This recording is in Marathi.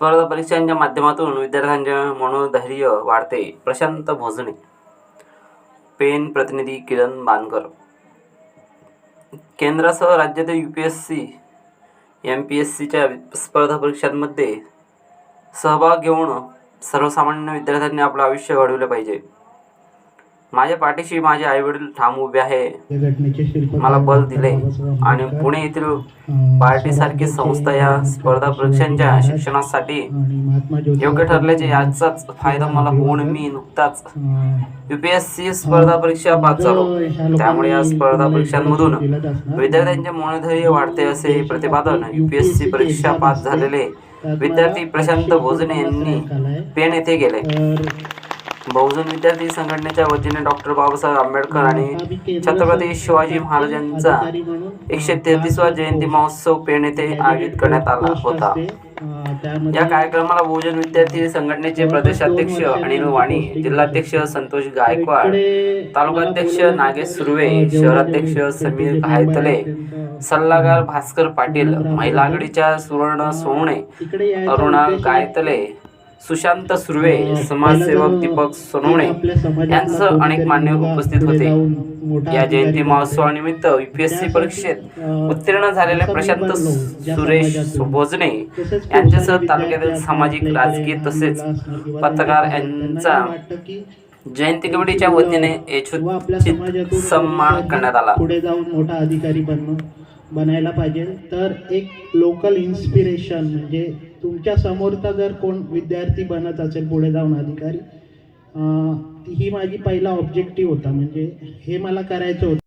स्पर्धा परीक्षांच्या माध्यमातून विद्यार्थ्यांचे मनोधैर्य वाढते. प्रशांत भोजने. पेन प्रतिनिधी किरण बानकर. केंद्रासह राज्यातील U P S C M P S सीच्या स्पर्धा परीक्षांमध्ये सहभाग घेऊन सर्वसामान्य विद्यार्थ्यांनी आपलं आयुष्य घडवलं पाहिजे. माझ्या पाठीशी माझे आईवडील ठाम उभे आहे मला बल दिले आणि पुणे येथील पार्टीसारखी संस्था या स्पर्धा परीक्षांच्या. शिक्षणासाठी योग्य ठरल्याचे याचाच फायदा मला होऊन मी नुकताच युपीएससी स्पर्धा परीक्षा पास झालो त्यामुळे या स्पर्धा परीक्षांमधून. विद्यार्थ्यांचे मनोधैर्य वाढते असे प्रतिपादन युपीएससी परीक्षा पास झालेले विद्यार्थी प्रशांत भोजने यांनी पेण येथे गेले तर बहुजन विद्यार्थी संघटनेच्या वतीने डॉक्टर बाबासाहेब आंबेडकर आणि छत्रपती शिवाजी महाराजांचा एकशे तेहतीसवा जयंती महोत्सव पेण येथे आयोजित करण्यात आला होता. या कार्यक्रमाला बहुजन विद्यार्थी संघटनेचे प्रदेशाध्यक्ष अनिल वाणी जिल्हाध्यक्ष संतोष गायकवाड तालुकाध्यक्ष नागेश सुर्वे शहराध्यक्ष समीर घायतले सल्लागार भास्कर पाटील महिला आघाडीच्या सुवर्ण सोहणे अरुणा गायतले सुशांत सुर्वे समाजसेवक दीपक सोनवणे यांसह अनेक मान्यवर उपस्थित होते. या जयंती महोत्सवानिमित्त युपीएससी परीक्षेत उत्तीर्ण झालेले प्रशांत सुरेश भोजने यांच्यासह तालुक्यातील सामाजिक राजकीय तसेच पत्रकार यांचा जयंती कमिटीच्या वतीने सन्मान करण्यात आला. पुढे जाऊन मोठा अधिकारी बनणं बनायला पाहिजे. तर एक लोकल इन्स्पिरेशन म्हणजे तुमच्या समोरचा जर कोण विद्यार्थी बनत असेल पुढे जाऊन अधिकारी ही माझी पहिला ऑब्जेक्टिव्ह होता. म्हणजे हे मला करायचं होतं.